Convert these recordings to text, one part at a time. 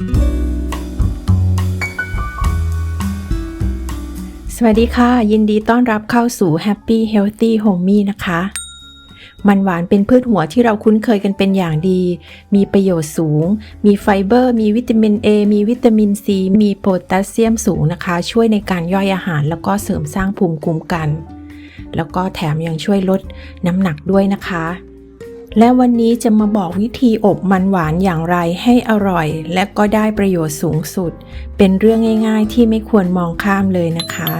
สวัสดีค่ะ ยินดีต้อนรับเข้าสู่ Happy Healthy Homey นะคะ มันหวานเป็นพืชหัวที่เราคุ้นเคยกันเป็นอย่างดี มีประโยชน์สูง มีไฟเบอร์ มีวิตามิน A มีวิตามิน C มีโพแทสเซียมสูงนะคะ ช่วยในการย่อยอาหาร แล้วก็เสริมสร้างภูมิคุ้มกัน แล้วก็แถมยังช่วยลดน้ำหนักด้วยนะคะ และวันนี้จะมาบอกวิธีอบมันหวานอย่างไรให้อร่อย และก็ได้ประโยชน์สูงสุด เป็นเรื่องง่าย ๆ ที่ไม่ควรมองข้ามเลยนะคะ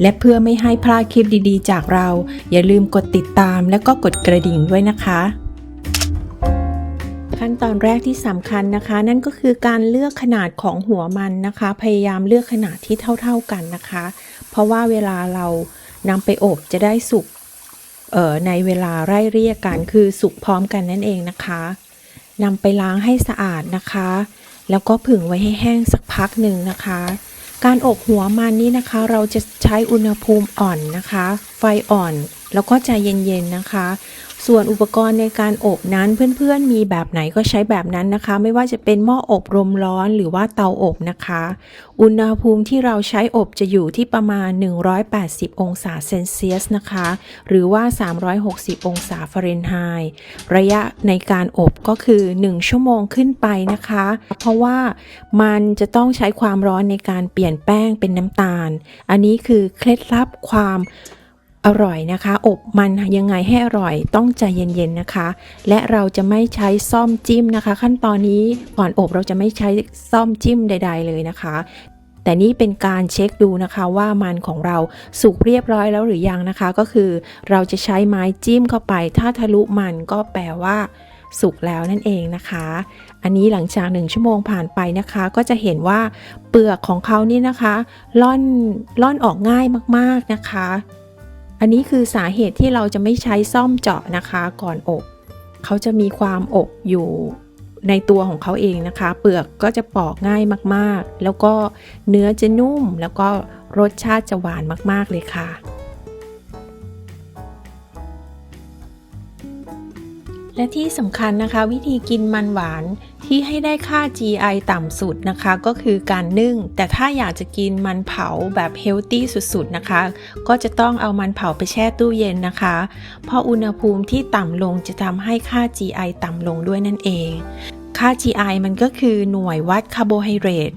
และเพื่อไม่ให้พลาดคลิปดีๆ จากเรา อย่าลืมกดติดตามและก็กดกระดิ่งด้วยนะคะ ขั้นตอนแรกที่สำคัญนะคะ นั่นก็คือการเลือกขนาดของหัวมันนะคะ พยายามเลือกขนาดที่เท่า ๆกันนะคะ เพราะว่าเวลาเรานำไปอบจะได้สุก ในเวลาไร่เรียกกันคือสุกพร้อมกันนั่นเองนะคะนำไปล้างให้สะอาดนะคะ แล้วก็ผึ่งไว้ให้แห้งสักพักหนึ่งนะคะ การอบหัวมันนี้นะคะ เราจะใช้อุณหภูมิอ่อนนะคะ ไฟอ่อนแล้วก็ใจเย็นๆนะคะ ส่วนอุปกรณ์ในการอบนั้นเพื่อนๆมีแบบไหนก็ใช้แบบนั้นนะคะ ไม่ว่าจะเป็นหม้ออบลมร้อนหรือว่าเตาอบนะคะ อุณหภูมิที่เราใช้อบจะอยู่ที่ประมาณ 180 องศาเซนเซียสนะคะ หรือว่า 360 องศาฟาเรนไฮต์ระยะในการอบก็คือ 1 ชั่วโมงขึ้นไปนะคะ เพราะว่ามันจะต้องใช้ความร้อนในการเปลี่ยนแป้งเป็นน้ำตาล อันนี้คือเคล็ดลับความ อร่อยนะคะ อบมันยังไงให้อร่อยต้องใจเย็นๆนะคะ และเราจะไม่ใช้ซ่อมจิ้มนะคะ ขั้นตอนนี้ก่อนอบเราจะไม่ใช้ซ่อมจิ้มใด ๆ เลยนะคะ แต่นี่เป็นการเช็คดูนะคะว่ามันของเราสุกเรียบร้อยแล้วหรือยังนะคะ ก็คือเราจะใช้ไม้จิ้มเข้าไป ถ้าทะลุมันก็แปลว่าสุกแล้วนั่นเองนะคะ อันนี้หลังจากหนึ่งชั่วโมงผ่านไปนะคะ ก็จะเห็นว่าเปลือกของเขานี่นะคะ ล่อนล่อนออกง่ายมากๆนะคะ อันนี้คือสาเหตุที่เราจะไม่ใช้ซ่อมเจาะนะคะก่อนอบ เขาจะมีความอบอยู่ในตัวของเขาเองนะคะ เปลือกก็จะปอกง่ายมากๆ แล้วก็เนื้อจะนุ่มแล้วก็รสชาติจะหวานมากๆเลยค่ะ และที่สำคัญนะคะ วิธีกินมันหวานที่ให้ได้ค่า GI ต่ำสุดนะคะ ก็คือการนึ่ง แต่ถ้าอยากจะกินมันเผาแบบเฮลตี้สุดๆนะคะ ก็จะต้องเอามันเผาไปแช่ตู้เย็นนะคะ เพราะอุณหภูมิที่ต่ำลงจะทำให้ค่า GI ต่ำลงด้วยนั่นเอง ค่า GI มันก็คือหน่วยวัดคาร์โบไฮเดรต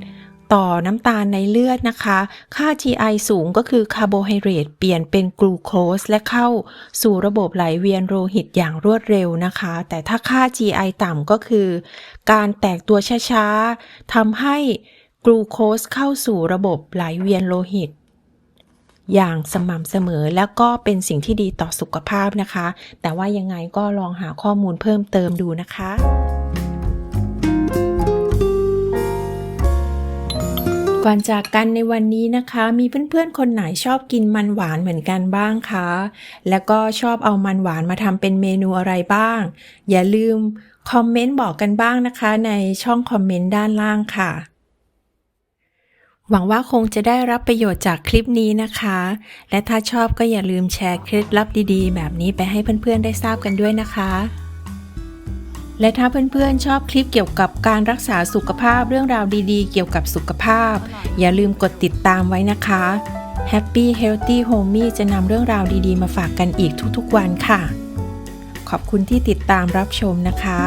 ต่อน้ำตาลในเลือดนะคะ ค่า GI สูงก็คือคาร์โบไฮเดรตเปลี่ยนเป็นกลูโคสและเข้าสู่ระบบไหลเวียนโลหิตอย่างรวดเร็วนะคะ แต่ถ้าค่า GI ต่ำก็คือ การแตกตัวช้าๆทำให้กลูโคสเข้าสู่ระบบไหลเวียนโลหิต อย่างสม่ำเสมอแล้วก็เป็นสิ่งที่ดีต่อสุขภาพนะคะ แต่ว่ายังไงก็ลองหาข้อมูลเพิ่มเติมดูนะคะ ก่อนจากกันในวันนี้นะคะ มีเพื่อนๆ คนไหนชอบกินมันหวานเหมือนกันบ้างคะ แล้วก็ชอบเอามันหวานมาทำเป็นเมนูอะไรบ้าง อย่าลืมคอมเมนต์บอกกันบ้างนะคะ ในช่องคอมเมนต์ด้านล่างค่ะ หวังว่าคงจะได้รับประโยชน์จากคลิปนี้นะคะ และถ้าชอบก็อย่าลืมแชร์เคล็ดลับดีๆ แบบนี้ไปให้เพื่อนๆ ได้ทราบกันด้วยนะคะ และถ้าเพื่อนๆชอบคลิปเกี่ยวกับการรักษาสุขภาพเรื่องราวดีๆ เกี่ยวกับสุขภาพ อย่าลืมกดติดตามไว้นะคะ Happy Healthy Homey จะนำเรื่องราวดีๆ มาฝากกันอีกทุกๆวันค่ะ ขอบคุณที่ติดตามรับชมนะคะ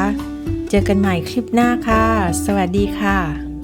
เจอกันใหม่คลิปหน้าค่ะ สวัสดีค่ะ